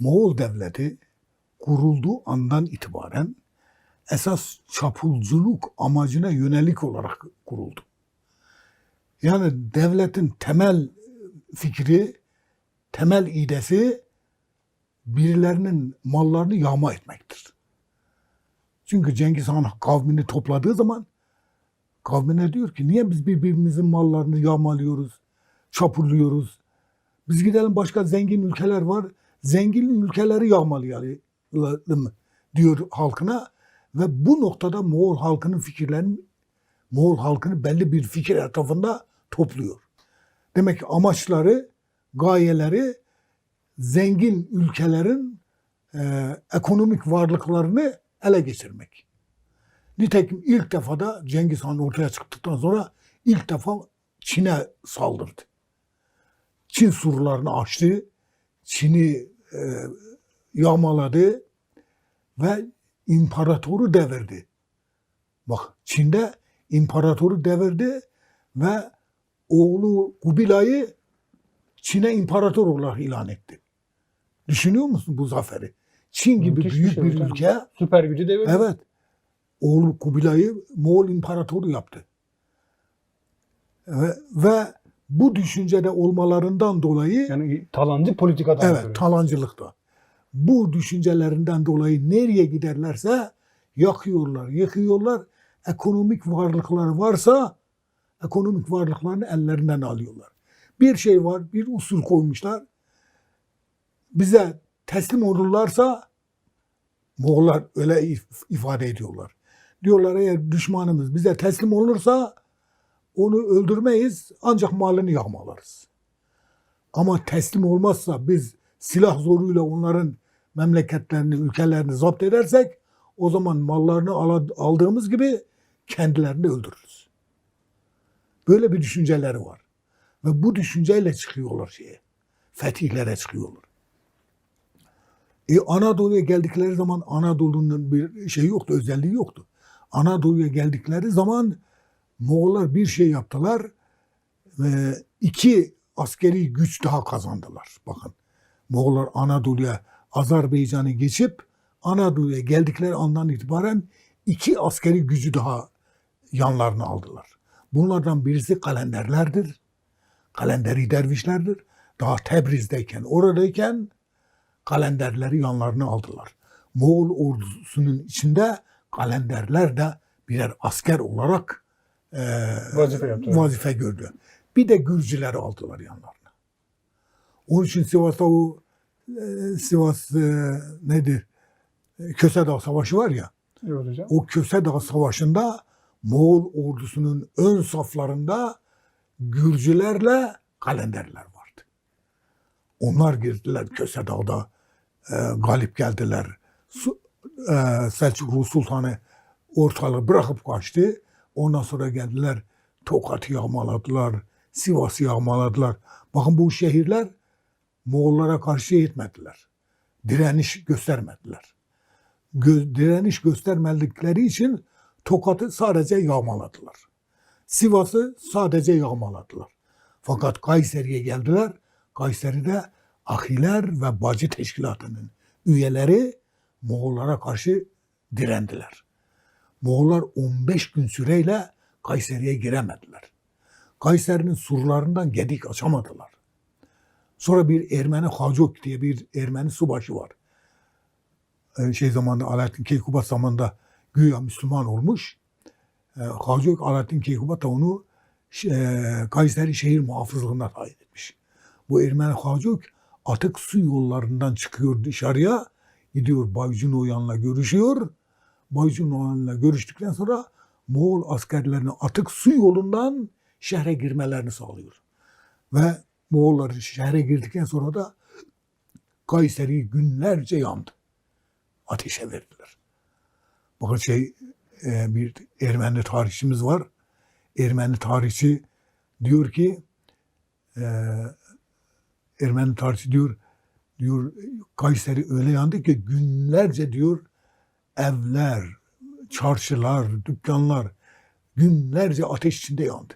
Moğol devleti kurulduğu andan itibaren esas çapulculuk amacına yönelik olarak kuruldu. Yani devletin temel fikri, temel idesi birilerinin mallarını yağma etmektir. Çünkü Cengiz Han kavmini topladığı zaman kavmine diyor ki niye biz birbirimizin mallarını yağmalıyoruz, çapurluyoruz? Biz gidelim başka zengin ülkeler var. Zengin ülkeleri yağmalayalım diyor halkına ve bu noktada Moğol halkının fikirlerini Moğol halkını belli bir fikir etrafında topluyor. Demek ki amaçları, gayeleri zengin ülkelerin e, ekonomik varlıklarını ele geçirmek. Nitekim ilk defa da Cengiz Han ortaya çıktıktan sonra ilk defa Çin'e saldırdı. Çin surlarını açtı, Çin'i e, yağmaladı ve imparatoru devirdi. Bak Çin'de imparatoru devirdi ve oğlu Kubilay'ı Çin'e imparator olarak ilan etti. Düşünüyor musun bu zaferi? Çin gibi Müthiş bir büyük şey bir hocam. ülke Süper gücü devirdi. evet oğlu Kubilay'ı Moğol imparatoru yaptı. Ve, ve bu düşüncede olmalarından dolayı Yani talancı politikadan Evet, ötürü. talancılıkta. Bu düşüncelerinden dolayı nereye giderlerse yakıyorlar, yıkıyorlar. Ekonomik varlıkları varsa ekonomik varlıklarını ellerinden alıyorlar. Bir şey var, bir usul koymuşlar. Bize teslim olurlarsa Moğollar öyle if- ifade ediyorlar. Diyorlar eğer düşmanımız bize teslim olursa onu öldürmeyiz ancak malını yağmalarız. Ama teslim olmazsa biz silah zoruyla onların memleketlerini, ülkelerini zapt edersek o zaman mallarını aldığımız gibi kendilerini öldürürüz. Böyle bir düşünceleri var. Ve bu düşünceyle çıkıyorlar şeye. Fetihlere çıkıyorlar. E Anadolu'ya geldikleri zaman Anadolu'nun bir şeyi yoktu, özelliği yoktu. Anadolu'ya geldikleri zaman Moğollar bir şey yaptılar ve iki askeri güç daha kazandılar. Bakın Moğollar Anadolu'ya Azerbaycan'ı geçip Anadolu'ya geldikleri andan itibaren iki askeri gücü daha yanlarına aldılar. Bunlardan birisi kalenderlerdir. Kalenderi dervişlerdir. Daha Tebriz'deyken, oradayken kalenderleri yanlarına aldılar. Moğol ordusunun içinde kalenderler de birer asker olarak eee, Vazife yaptı. vazife gördü. Bir de Gürcüleri aldılar yanlarına. Onun için Sivas'ta o e, Sivas e, nedir? E, Köse Dağı Savaşı var ya. Evet hocam. O Köse Dağı Savaşı'nda Moğol ordusunun ön saflarında Gürcülerle kalenderler vardı. Onlar girdiler Köse Dağı'da e, galip geldiler. Su, e, Selçuklu Sultan'ı ortalığı bırakıp kaçtı. Ondan sonra geldiler Tokat'ı yağmaladılar, Sivas'ı yağmaladılar. Bakın bu şehirler Moğollara karşı etmediler. Direniş göstermediler. Gö- direniş göstermedikleri için Tokat'ı sadece yağmaladılar. Sivas'ı sadece yağmaladılar. Fakat Kayseri'ye geldiler. Kayseri'de Ahiler ve Bacı Teşkilatı'nın üyeleri Moğollara karşı direndiler. Moğollar 15 gün süreyle Kayseri'ye giremediler. Kayseri'nin surlarından gedik açamadılar. Sonra bir Ermeni Hacok diye bir Ermeni subaşı var. Ee, Şey zamanında Alaaddin Keykubat zamanında güya Müslüman olmuş. E, Hacok Alaaddin Keykubat da onu e, Kayseri şehir muhafızlığına tayin etmiş. Bu Ermeni Hacok atık su yollarından çıkıyor dışarıya. Gidiyor Baycun Oyan'la görüşüyor. Baycun Oyan'la görüştükten sonra Moğol askerlerine atık su yolundan şehre girmelerini sağlıyor. Ve Moğollar şehre girdikten sonra da Kayseri günlerce yandı. Ateşe verdiler. Bakın şey e, bir Ermeni tarihçimiz var. Ermeni tarihçi diyor ki e, Ermeni tarihçi diyor diyor Kayseri öyle yandı ki günlerce diyor evler, çarşılar, dükkanlar günlerce ateş içinde yandı.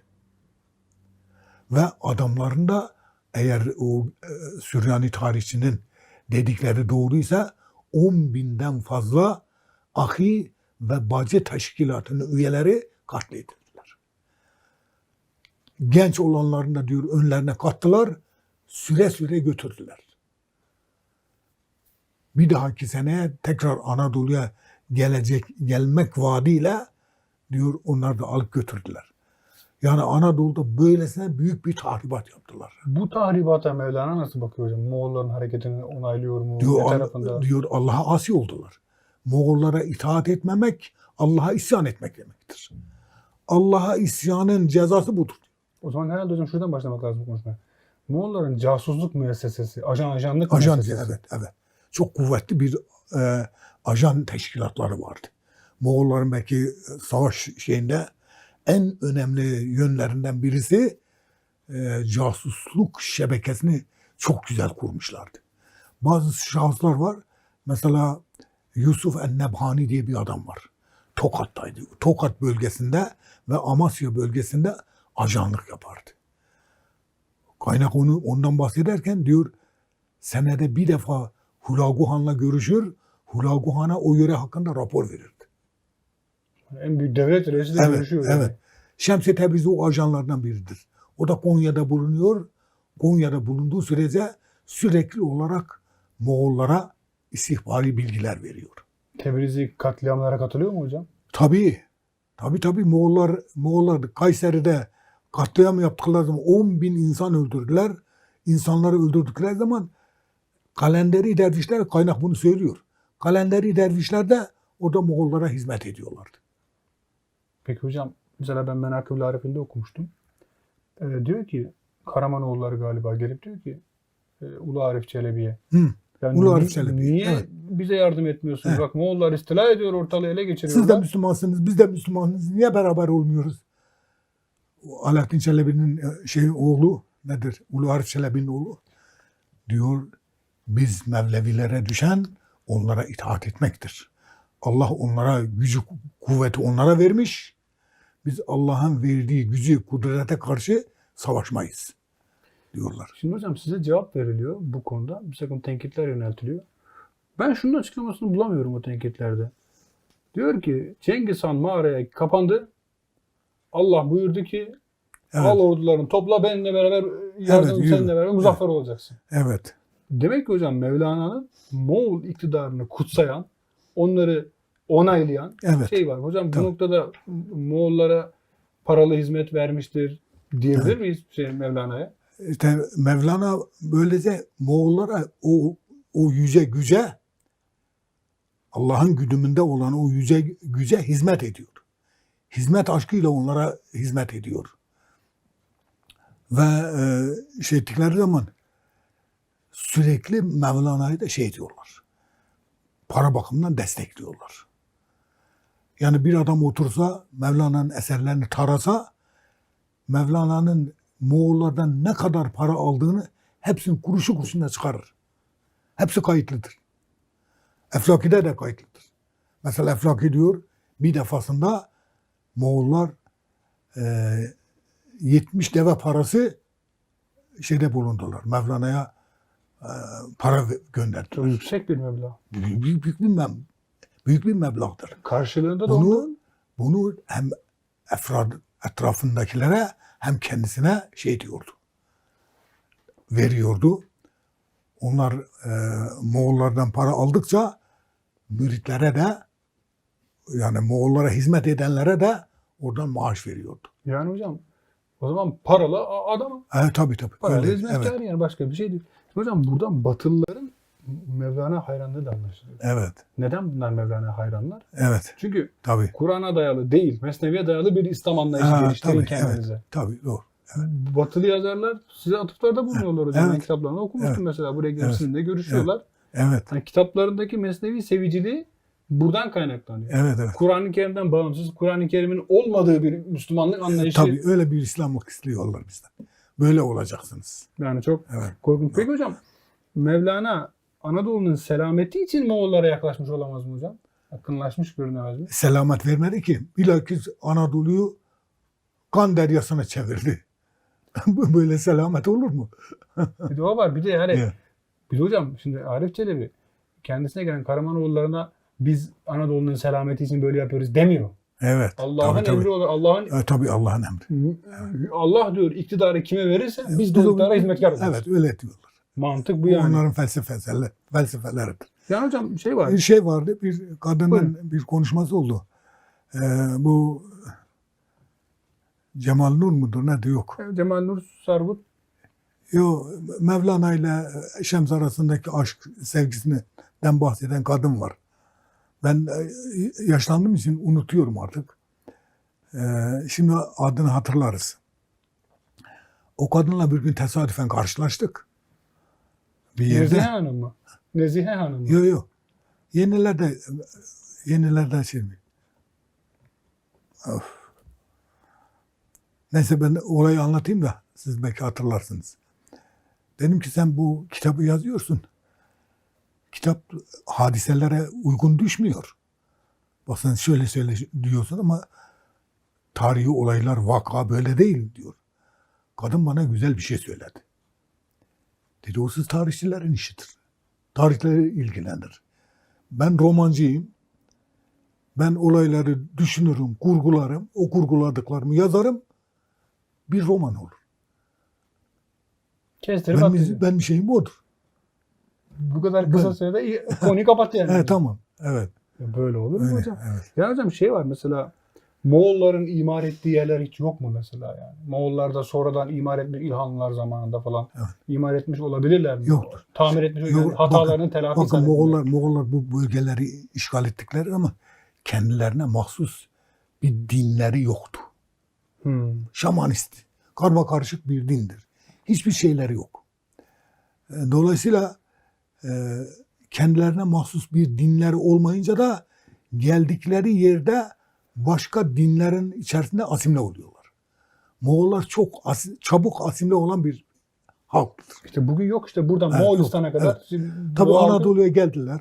Ve adamların da eğer o e, Süryani tarihçinin dedikleri doğruysa 10 binden fazla ahi ve bacı teşkilatının üyeleri katledildiler. Genç olanlarını da diyor önlerine kattılar, süre süre götürdüler. Bir dahaki sene tekrar Anadolu'ya gelecek gelmek vaadiyle diyor onlar da alıp götürdüler. Yani Anadolu'da böylesine büyük bir tahribat yaptılar. Bu tahribata Mevlana nasıl bakıyor hocam? Moğolların hareketini onaylıyor mu? Diyor, ne tarafında? diyor Allah'a asi oldular. Moğollara itaat etmemek, Allah'a isyan etmek demektir. Allah'a isyanın cezası budur. O zaman herhalde hocam şuradan başlamak lazım bu konuşmaya. Moğolların casusluk müessesesi, ajan ajanlık Ajan, müessesesi. evet, evet. Çok kuvvetli bir e, ajan teşkilatları vardı. Moğolların belki e, savaş şeyinde en önemli yönlerinden birisi e, casusluk şebekesini çok güzel kurmuşlardı. Bazı şahıslar var. Mesela Yusuf Ennebhani diye bir adam var. Tokat'taydı. Tokat bölgesinde ve Amasya bölgesinde ajanlık yapardı. Kaynak onu ondan bahsederken diyor senede bir defa Hulagu Han'la görüşür, Hulagu Han'a o yöre hakkında rapor verirdi. En büyük devlet reisi de Evet, görüşüyor. yani. evet. Şemsi Tebrizi o ajanlardan biridir. O da Konya'da bulunuyor. Konya'da bulunduğu sürece sürekli olarak Moğollara istihbari bilgiler veriyor. Tebrizi katliamlara katılıyor mu hocam? Tabii. Tabii tabii Moğollar, Moğollar Kayseri'de katliam yaptıkları zaman 10 bin insan öldürdüler. İnsanları öldürdükleri zaman kalenderi dervişler kaynak bunu söylüyor. Kalenderi dervişler de orada Moğollara hizmet ediyorlardı. Peki hocam mesela ben Menakıb-ül Arif'inde okumuştum. Ee, diyor ki Karamanoğulları galiba gelip diyor ki e, Ulu Arif Çelebi'ye Hı. yani Ulu Arif Çelebi, niye evet. bize yardım etmiyorsunuz? Evet. Bak Moğollar istila ediyor ortalığı ele geçiriyorlar. Siz de Müslümansınız, biz de Müslümanız. Niye beraber olmuyoruz? Alaaddin Çelebi'nin e, şey oğlu nedir? Ulu Arif Çelebi'nin oğlu diyor biz Mevlevilere düşen onlara itaat etmektir. Allah onlara gücü, kuvveti onlara vermiş. Biz Allah'ın verdiği gücü, kudrete karşı savaşmayız diyorlar. Şimdi hocam size cevap veriliyor bu konuda. Bir takım tenkitler yöneltiliyor. Ben şunun açıklamasını bulamıyorum o tenkitlerde. Diyor ki Cengiz Han mağaraya kapandı. Allah buyurdu ki Evet, al ordularını topla benimle beraber yardım yürü. seninle beraber muzaffer olacaksın. evet, Demek ki hocam Mevlana'nın Moğol iktidarını kutsayan, onları onaylayan evet. şey var. Hocam bu Tabii. noktada Moğollara paralı hizmet vermiştir diyebilir miyiz şey Mevlana'ya? İşte Mevlana böylece Moğollara o o yüce güce Allah'ın güdümünde olan o yüce güce hizmet ediyor. Hizmet aşkıyla onlara hizmet ediyor. Ve e, şey ettikleri zaman sürekli Mevlana'yı da şey diyorlar. Para bakımından destekliyorlar. Yani bir adam otursa Mevlana'nın eserlerini tarasa Mevlana'nın Moğollardan ne kadar para aldığını hepsini kuruşu kuruşuna çıkarır. Hepsi kayıtlıdır. Eflaki'de de kayıtlıdır. Mesela Eflaki diyor bir defasında Moğollar e, 70 deve parası şeyde bulundular. Mevlana'ya para ve- Çok yüksek bir meblağ. Büyük, büyük, büyük bir meb- büyük bir meblağdır. Karşılığında da Bunu ondan bunu hem efrad etrafındakilere hem kendisine şey diyordu. Veriyordu. Onlar e, Moğollardan para aldıkça müritlere de yani Moğollara hizmet edenlere de oradan maaş veriyordu. yani hocam o zaman paralı a- adamı. E, tabii tabii. Paralı Öyle, hizmetkar evet, yani başka bir şey değil. Hocam buradan Batılıların Mevlana hayranlığı da anlaşılıyor. evet, Neden bunlar Mevlana hayranlar? evet. Çünkü Tabii. Kur'an'a dayalı değil, Mesnevi'ye dayalı bir İslam anlayışı Ha, geliştirin tabii, kendinize. Tabii doğru. Batılı yazarlar size atıflarda bulunuyorlar hocam. Ben Evet. kitaplarını okumuştum Evet. mesela. Buraya gelip Evet. sizinle görüşüyorlar. Evet, Yani kitaplarındaki Mesnevi seviciliği buradan kaynaklanıyor. evet, evet. Kur'an-ı Kerim'den bağımsız, Kur'an-ı Kerim'in olmadığı bir Müslümanlık anlayışı. Tabii öyle bir İslamlık istiyorlar bizden. Böyle olacaksınız. Yani çok Evet. korkunç. Peki hocam Mevlana Anadolu'nun selameti için Moğollara yaklaşmış olamaz mı hocam? Yakınlaşmış görünemez mi? selamet vermedi ki. Bilakis Anadolu'yu kan deryasına çevirdi. Böyle selamet olur mu? Bir de o var. Bir de yani Evet. Bir de hocam şimdi Arif Çelebi kendisine gelen Karamanoğullarına biz Anadolu'nun selameti için böyle yapıyoruz demiyor. Evet. Allah'ın emri olur. Allah'ın E, tabii Allah'ın emri. Allah diyor iktidarı kime verirse biz de iktidara hizmetkar oluruz. Evet öyle diyorlar. Mantık bu Bu yani. onların felsefeleri, felsefeleridir. Yani hocam şey var. Bir şey vardı, bir kadının Buyurun. bir konuşması oldu. Ee, bu Cemal Nur mudur ne diyor yok. Cemal Nur Sargut Yo, Mevlana ile Şems arasındaki aşk sevgisinden bahseden kadın var. Ben e, yaşlandığım için unutuyorum artık. Ee, şimdi adını hatırlarız. O kadınla bir gün tesadüfen karşılaştık. Bir yerde. Nezihe Hanım mı? Nezihe Hanım mı? Yok yok. Yenilerde yenilerde şey mi? Of. Neyse ben olayı anlatayım da siz belki hatırlarsınız. Dedim ki sen bu kitabı yazıyorsun. Kitap hadiselere uygun düşmüyor. Bak sen şöyle söyle diyorsun ama tarihi olaylar vaka böyle değil diyor. Kadın bana güzel bir şey söyledi. Dedi o siz tarihçilerin işidir tarihle ilgilenir. Ben romancıyım. Ben olayları düşünürüm, kurgularım. O kurguladıklarımı yazarım. Bir roman olur. Kestirip Ben, ben bir şeyim odur. Bu kadar kısa Ben- sürede konuyu kapattı yani. Evet tamam. Evet. Böyle olur mu Öyle, hocam? evet. Ya hocam şey var mesela Moğolların imar ettiği yerler hiç yok mu mesela yani? Moğollar da sonradan imar etmiş İlhanlılar zamanında falan Evet. imar etmiş olabilirler mi? Yoktur. Tamir etmiş Yok, hatalarını telafi Bakın. Moğollar, Moğollar bu bölgeleri işgal ettikleri ama kendilerine mahsus bir dinleri yoktu. Hmm. şamanist, karma karışık bir dindir. Hiçbir şeyleri yok. E, Dolayısıyla kendilerine mahsus bir dinleri olmayınca da geldikleri yerde başka dinlerin içerisinde asimle oluyorlar. Moğollar çok asi- çabuk asimle olan bir halktır. İşte bugün yok işte buradan Evet, Moğolistan'a kadar. Tabi bu halkı- Anadolu'ya geldiler.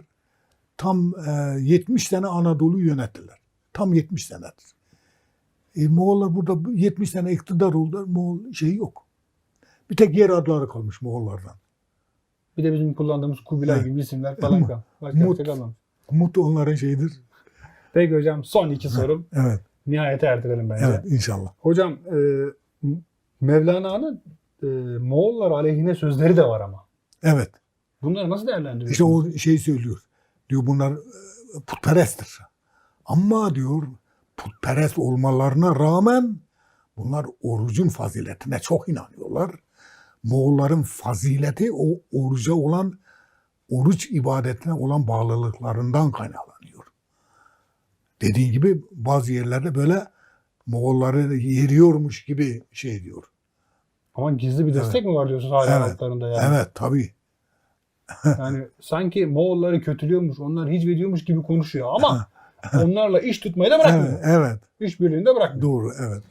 Tam e, 70 sene Anadolu'yu yönettiler. Tam 70 senedir. E, Moğollar burada 70 sene iktidar oldular. Moğol şeyi yok. Bir tek yer adları kalmış Moğollardan. Bir de bizim kullandığımız Kubilay gibi isimler falan Mut. kaldı. Başka Mut. bir şey kalmamış. Umut onların şeyidir. Peki hocam son iki sorum. Evet, Nihayete erdirelim bence. evet inşallah. Hocam e, Mevlana'nın e, Moğollar aleyhine sözleri de var ama. Evet. Bunları nasıl değerlendiriyorsunuz? İşte o şeyi söylüyor. Diyor bunlar e, putperesttir. Ama diyor putperest olmalarına rağmen bunlar orucun faziletine çok inanıyorlar. Moğolların fazileti o oruca olan oruç ibadetine olan bağlılıklarından kaynaklanıyor. Dediği gibi bazı yerlerde böyle Moğolları yeriyormuş gibi şey diyor. Ama gizli bir destek mi var diyorsunuz hala Evet. altlarında yani? Evet tabii. Yani sanki Moğolları kötülüyormuş, onları hicvediyormuş gibi konuşuyor ama onlarla iş tutmayı da bırakmıyor. Evet, evet. İşbirliğini de bırakmıyor. Doğru evet.